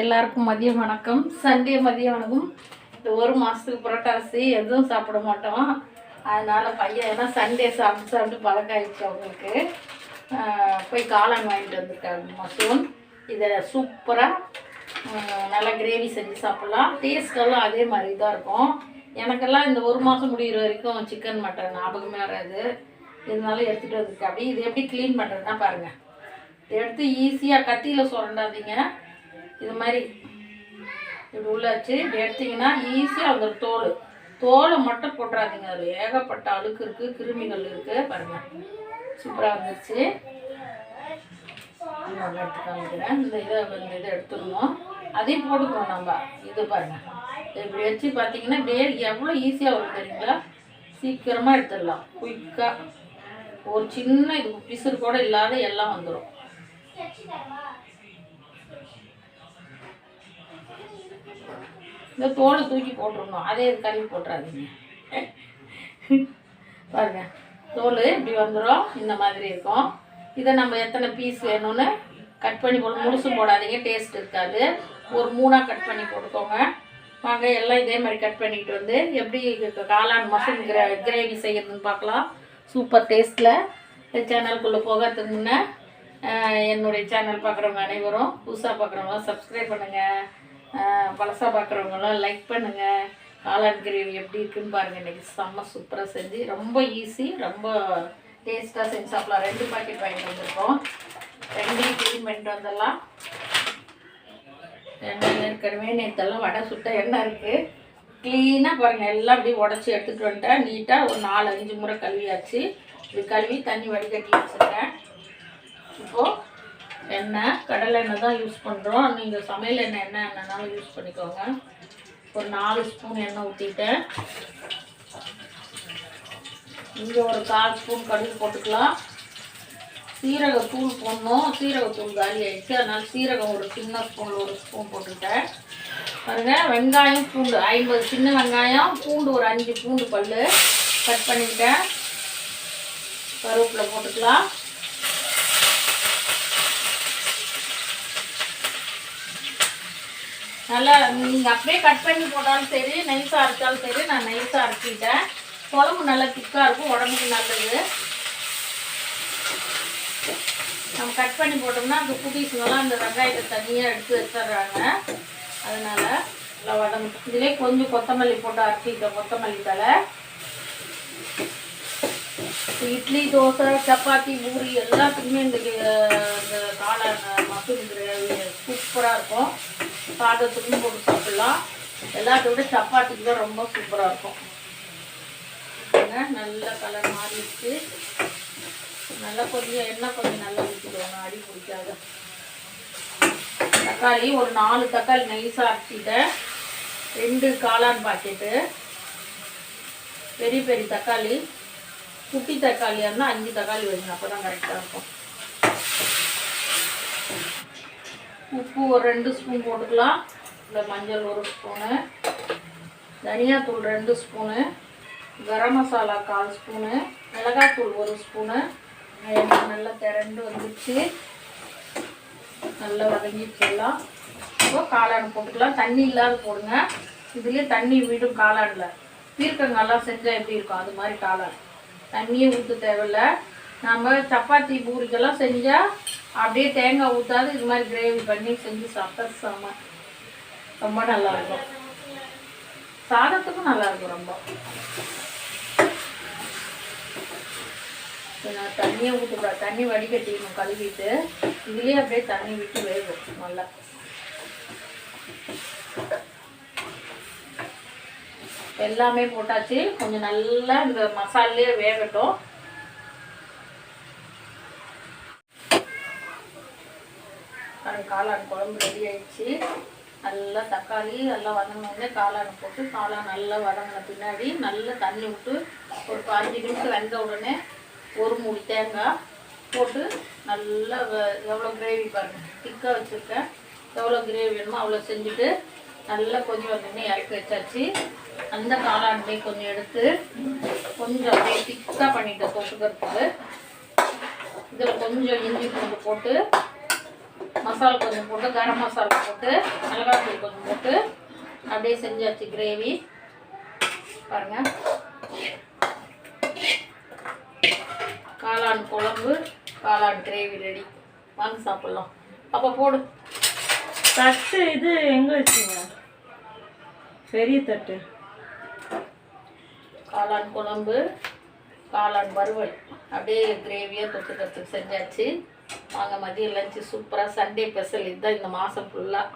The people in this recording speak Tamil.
எல்லாருக்கும் மதிய வணக்கம். சண்டே மதிய வணக்கம். இந்த ஒரு மாதத்துக்கு புரட்டாசி எதுவும் சாப்பிட மாட்டோம். அதனால் பையன் ஏன்னா சண்டே சாப்பிட்டு சாப்பிட்டு பழக்கம் ஆயிடுச்சு அவங்களுக்கு போய் காளான் வாங்கிட்டு வந்திருக்காங்க மசூன். இதை சூப்பராக நல்லா கிரேவி செஞ்சு சாப்பிட்லாம். டேஸ்டெல்லாம் அதே மாதிரி தான் இருக்கும். எனக்கெல்லாம் இந்த ஒரு மாதம் முடிகிற வரைக்கும் சிக்கன் மட்டன் ஞாபகமே வராது. இருந்தாலும் எடுத்துகிட்டு வந்திருக்கேன் அப்படி இது எப்படி க்ளீன் பண்ணுறதுனா பாருங்கள் எடுத்து ஈஸியாக கத்தியில் சுரண்டாதீங்க. இது மாதிரி இப்படி உள்ள வச்சு இப்படி எடுத்தீங்கன்னா ஈஸியாக அந்த தோல். தோலை மட்டும் போட்டுறாதீங்க அது ஏகப்பட்ட அழுக்கு இருக்குது கிருமிகள் இருக்குது பாருங்கள் சூப்பராக வந்துருச்சு நல்லா எடுத்து காமிக்கிறேன் இந்த இதை இந்த இதை எடுத்துடணும். அதையும் போட்டுக்கணும் நம்ம. இது பாருங்கள் இப்படி வச்சு பார்த்தீங்கன்னா இப்படியே எவ்வளோ ஈஸியாக வரும் தெரியுங்களா? சீக்கிரமாக எடுத்துடலாம். குயிக்காக ஒரு சின்ன இது பிசுறு கூட இல்லாத எல்லாம் வந்துடும் இந்த தோலை தூக்கி போட்டுருணும் அதே இது கழுவி போட்டுறாதீங்க. பாருங்க. தோல் இப்படி வந்துடும் இந்த மாதிரி இருக்கும். இதை நம்ம எத்தனை பீஸ் வேணும்னு கட் பண்ணி போட முழுசும் போடாதீங்க. டேஸ்ட் இருக்காது. ஒரு மூணாக கட் பண்ணி போட்டுக்கோங்க. வாங்க எல்லாம் இதே மாதிரி கட் பண்ணிக்கிட்டு வந்து எப்படி காளான் மஷ்ரூம் கிரே கிரேவி செய்கிறதுன்னு பார்க்கலாம். சூப்பர் டேஸ்ட்டில் சேனலுக்குள்ளே போகிறதுக்கு முன்னே என்னுடைய சேனல் பார்க்குறவங்க அனைவரும் புதுசாக பார்க்குறவங்க சப்ஸ்கிரைப் பண்ணுங்கள் பழசாக பார்க்குறவங்களாம் லைக் பண்ணுங்கள் காளான் கிரேவி எப்படி இருக்குன்னு பாருங்கள் இன்றைக்கி செம்ம சூப்பராக செஞ்சு ரொம்ப ஈஸி ரொம்ப டேஸ்ட்டாக செஞ்சு சாப்பிடலாம். ரெண்டு பாக்கெட் வாங்கிட்டு வந்திருக்கோம். ரெண்டையும் க்ளீன் பண்ணிட்டு வந்துடலாம் எண்ணெய் ஏற்கனவே நேற்றெல்லாம் வடை சுட்ட எண்ணெய் இருக்குது க்ளீனாக பாருங்கள் எல்லாம் அப்படியே உடச்சி எடுத்துகிட்டு வந்துட்டேன். நீட்டாக ஒரு நாலு அஞ்சு முறை கழுவியாச்சு. இது கழுவி தண்ணி வடிகட்டி வச்சுருக்கேன். இப்போது எண்ணெய் கடலை எண்ணெய் தான் யூஸ் பண்ணுறோம் நீங்கள் சமையல் எண்ணெய் என்ன எண்ணெய்னாலும் யூஸ் பண்ணிக்கோங்க. ஒரு நாலு ஸ்பூன் எண்ணெய் ஊற்றிட்டேன் இங்கே ஒரு கால் ஸ்பூன் கடுகு போட்டுக்கலாம். சீரகத்தூள் போடணும். சீரகத்தூள் காலி ஆகிடுச்சு அதனால் சீரகம் ஒரு சின்ன ஸ்பூனில் ஒரு ஸ்பூன் போட்டுக்கிட்டேன் பாருங்க வெங்காயம் பூண்டு ஐம்பது சின்ன வெங்காயம் பூண்டு ஒரு அஞ்சு பூண்டு பல் கட் பண்ணிக்கிட்டேன் கருவேப்பில் போட்டுக்கலாம். நல்லா நீங்கள் அப்படியே கட் பண்ணி போட்டாலும் சரி நைஸாக அரைச்சாலும் சரி நான் நைஸாக அரைச்சிக்கிட்டேன். குழம்பு நல்லா திக்காக இருக்கும் உடம்புக்கு நல்லது. நம்ம கட் பண்ணி போட்டோம்னா அந்த குட்டீஸுங்கெல்லாம் அந்த வெங்காயத்தை தனியாக எடுத்து வச்சிடுறாங்க. அதனால் நல்லா உடம்பு இதிலே கொஞ்சம் கொத்தமல்லி போட்டு அரைச்சிக்கிட்டேன் கொத்தமல்லி தலை இட்லி தோசை சப்பாத்தி பூரி எல்லாத்துக்குமே இந்த கி- காளான் மசூர் கிரேவி சூப்பராக இருக்கும். சாதத்துக்கும் போட்டு சாப்பிடலாம். எல்லாத்தோட சப்பாத்திக்கு தான் ரொம்ப சூப்பராக இருக்கும். நல்ல கலர் மாறிடுச்சு. நல்லா கொஞ்சம் எண்ணெய் கொஞ்சம் நல்லா ஊற்றிக்கணும் அடி பிடிக்காத. தக்காளி ஒரு நாலு தக்காளி நைஸாக அரைச்சிட்டேன். ரெண்டு காளான் பாக்கெட்டு பெரிய பெரிய தக்காளி. குட்டி தக்காளியாக இருந்தால் அஞ்சு தக்காளி வைங்க அப்போ தான் கரெக்டாக இருக்கும். உப்பு ஒரு ரெண்டு ஸ்பூன் போட்டுக்கலாம். இல்லை மஞ்சள் ஒரு ஸ்பூனு. தனியாத்தூள் ரெண்டு ஸ்பூனு. கரம் மசாலா கால் ஸ்பூனு. மிளகாத்தூள் ஒரு ஸ்பூனு. நல்லா திரண்டு வந்துச்சு. நல்லா வதங்கிடுச்சு இப்போ காளான் போட்டுக்கலாம். தண்ணி இல்லாத போடுங்க. இதுலேயே தண்ணி விடும் காளானில். பீர்க்கங்காலாம் செஞ்சால் எப்படி இருக்கும்? அது மாதிரி காளான். தண்ணியே ஊற்ற தேவையில்ல. நம்ம சப்பாத்தி பூரிக்கெல்லாம் செஞ்சால் அப்படியே தேங்காய் ஊற்றாது இது மாதிரி கிரேவி பண்ணி செஞ்சு சாப்பிட்டா செம்ம ரொம்ப நல்லாயிருக்கும் சாதத்துக்கும் நல்லாயிருக்கும் ரொம்ப. நான் தண்ணியை ஊற்றக்கூடாது தண்ணி வடிகட்டிடணும் கழுவிட்டு. இதுலேயே அப்படியே தண்ணி விட்டு வேகும் நல்லா. எல்லாமே போட்டாச்சு. கொஞ்சம் நல்லா இந்த மசாலே வேகட்டும். அது காளான் குழம்பு ரெடி ஆயிடுச்சு. நல்லா தக்காளி எல்லாம் வதங்கினோடனே காளான் போட்டு காளான் நல்லா வதங்கின பின்னாடி நல்லா தண்ணி விட்டு ஒரு பாஞ்சு நிமிஷம் வெந்த உடனே ஒரு மூடி தேங்காய் போட்டு நல்லா எவ்வளோ கிரேவி பாருங்கள் திக்காக வச்சுருக்கேன். எவ்வளோ கிரேவி வேணுமோ அவ்வளோ செஞ்சுட்டு நல்லா கொஞ்சம் வந்தோடனே இறக்கி வச்சாச்சு. அந்த காளான்லேயே கொஞ்சம் எடுத்து கொஞ்சம் அப்படியே திக்காக பண்ணிட்டேன் தொட்டுக்கிறதுக்கு. இதில் கொஞ்சம் இஞ்சி பூண்டு போட்டு மசாலா கொஞ்சம் போட்டு கரம் மசாலா போட்டு மிளகாத்தூள் கொஞ்சம் போட்டு அப்படியே செஞ்சாச்சு கிரேவி பாருங்கள் காளான் குழம்பு காளான் கிரேவி ரெடி வாங்க சாப்பிட்லாம். அப்போ போடு. தட்டு இது எங்க வச்சீங்க? பெரிய தட்டு. காளான் குழம்பு காளான் வறுவல். அப்படியே கிரேவியாக தொட்டுக்கிறதுக்கு செஞ்சாச்சு. வாங்க மதியம் லஞ்சு சூப்பராக சண்டே ஸ்பெஷல் இதுதான் இந்த மாதம் ஃபுல்லாக